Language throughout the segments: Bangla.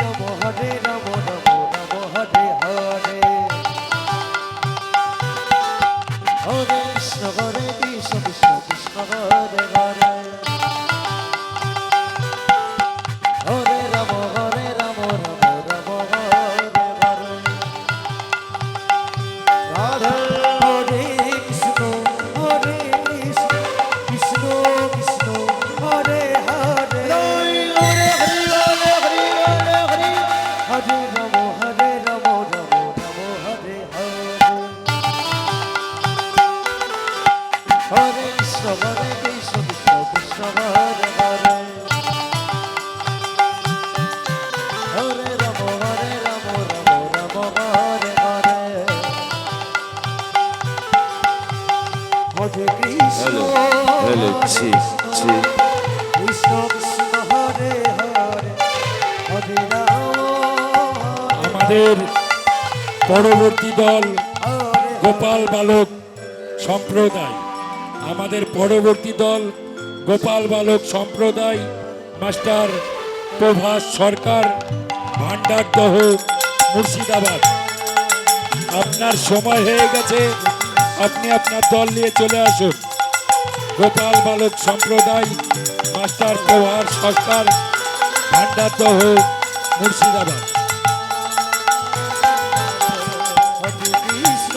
রব হরে রব কৃষ্ণ হ্যালো, ছি ছি। আমাদের পরবর্তী দল গোপাল বালক সম্প্রদায়। আমাদের পরবর্তী দল গোপাল বালক সম্প্রদায়, মাস্টার প্রভাস সরকার ভান্ডারদহ মুর্শিদাবাদ। আপনার সময় হয়ে গেছে, আপনি আপনার দল নিয়ে চলে আসুন। গোপাল বালক সম্প্রদায় মাস্টার প্রভার সরকার ভান্ডারদহ মুর্শিদাবাদ। কৃষ্ণ।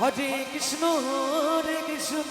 হরে কৃষ্ণ হরে কৃষ্ণ।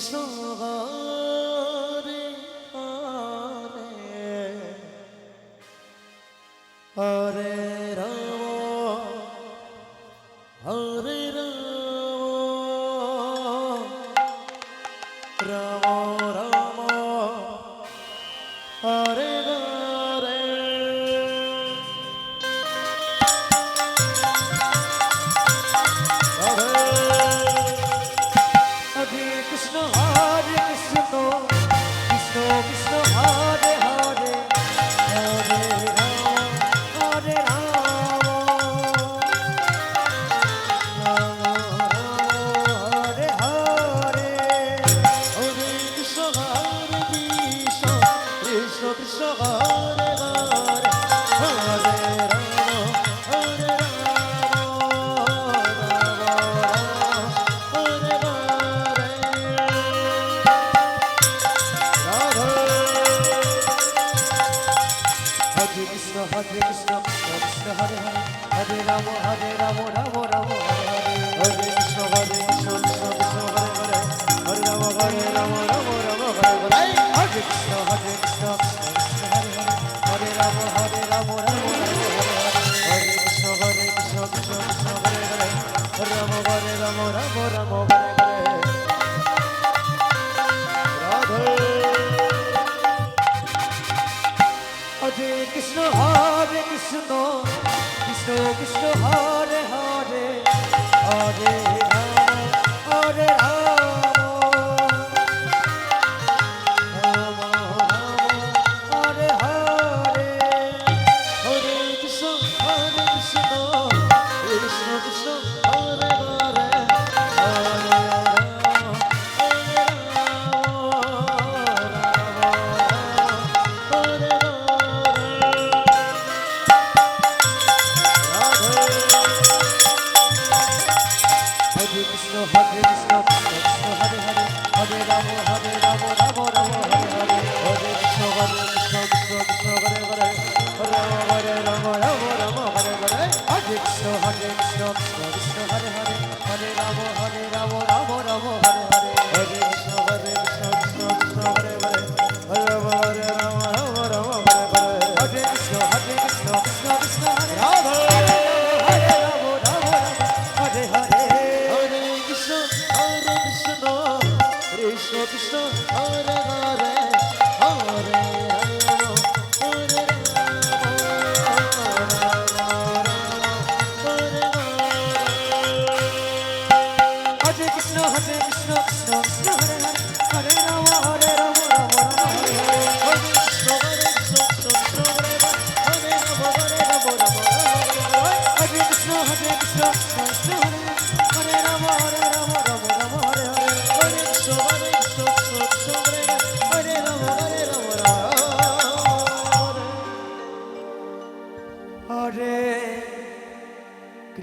শহরে আরে আরে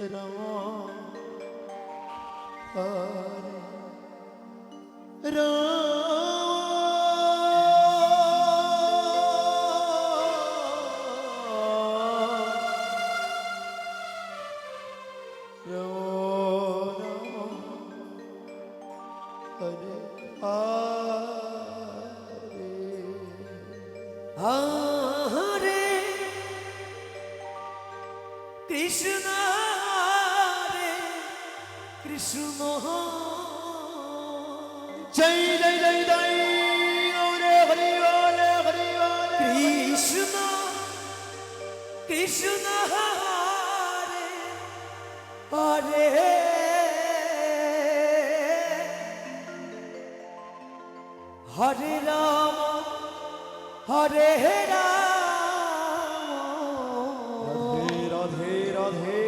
রাম রাম আরে হরে রাম হরে রাম। রাধে রাধে।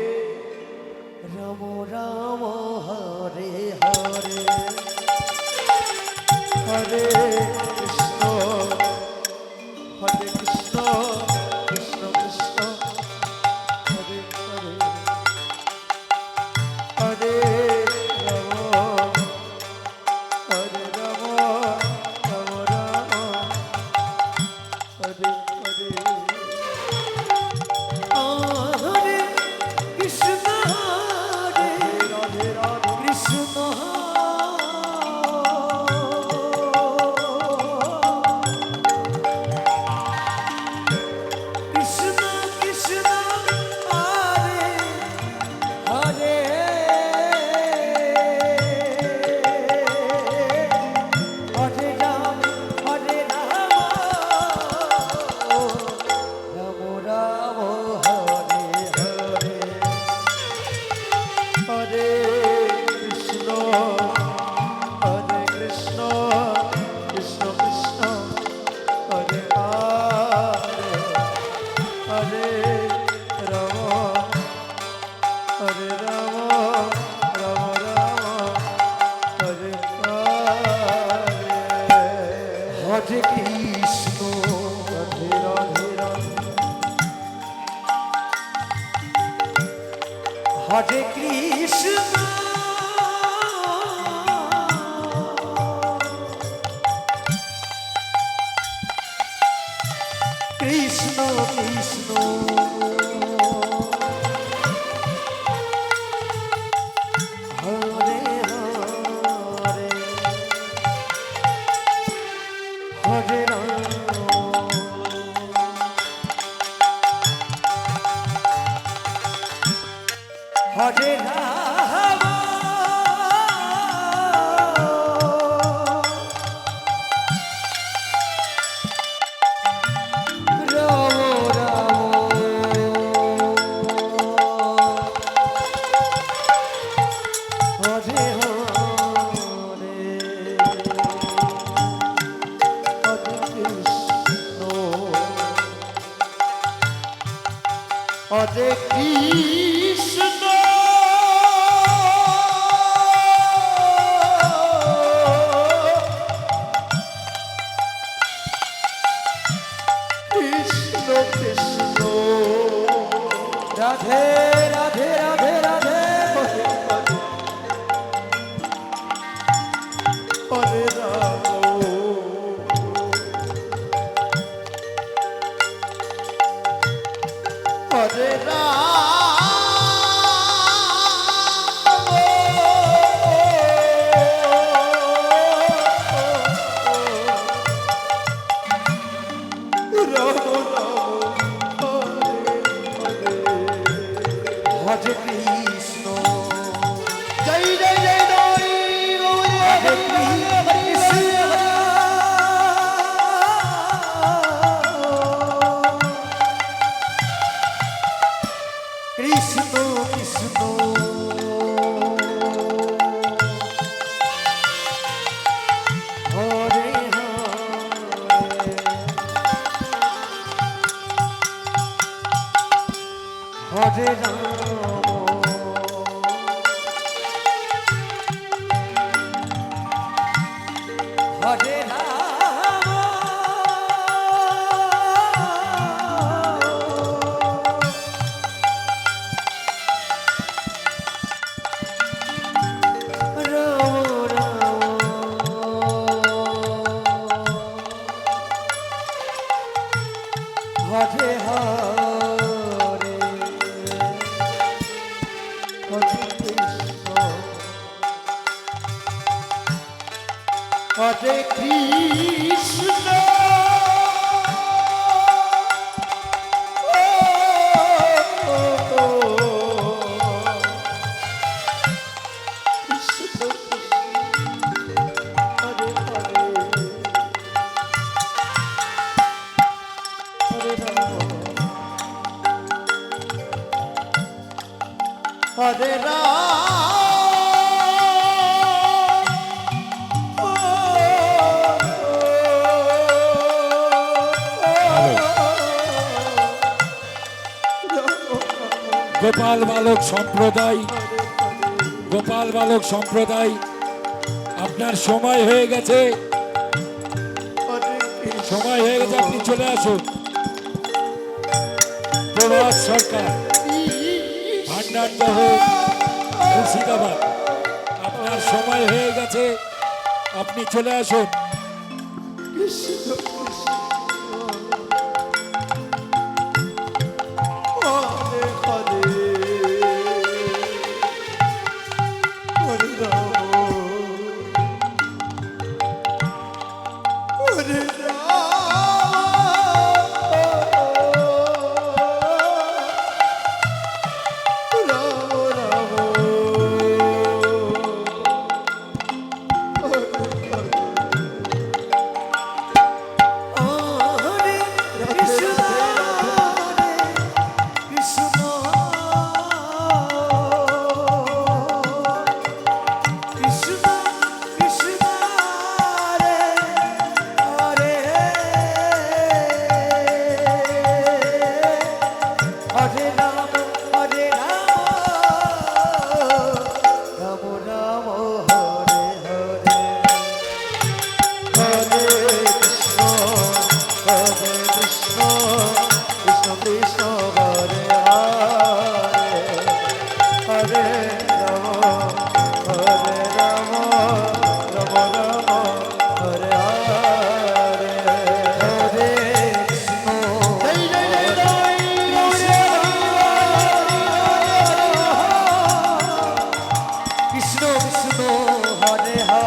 রাম রাম হরে হরে। হরে। হরে রাম গোপাল বালক সম্প্রদায়, গোপাল বালক সম্প্রদায়, আপনার সময় হয়ে গেছে। সময় হয়ে গেছে, আপনি চলে আসুন। প্রবাস সরকার ভান্ডারদহ মুর্শিদাবাদ। আপনার সময় হয়ে গেছে, আপনি চলে আসুন।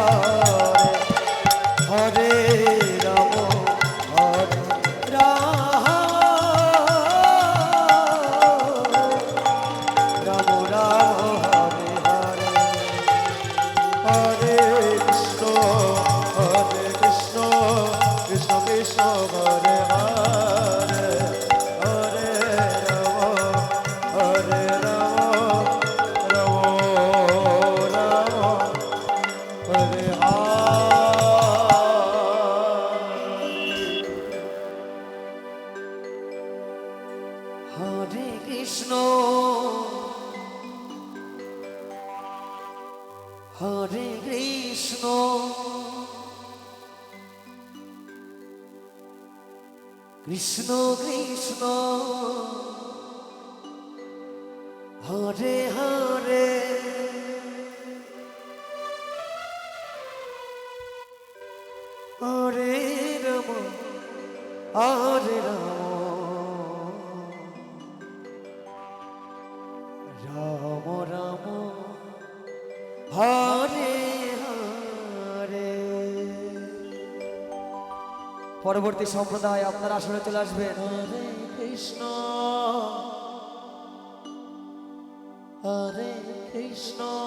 Oh. কৃষ্ণ কৃষ্ণ হরে পরবর্তী সম্প্রদায় আপনার আসলে চলে আসবেন। কৃষ্ণ। হরে কৃষ্ণ।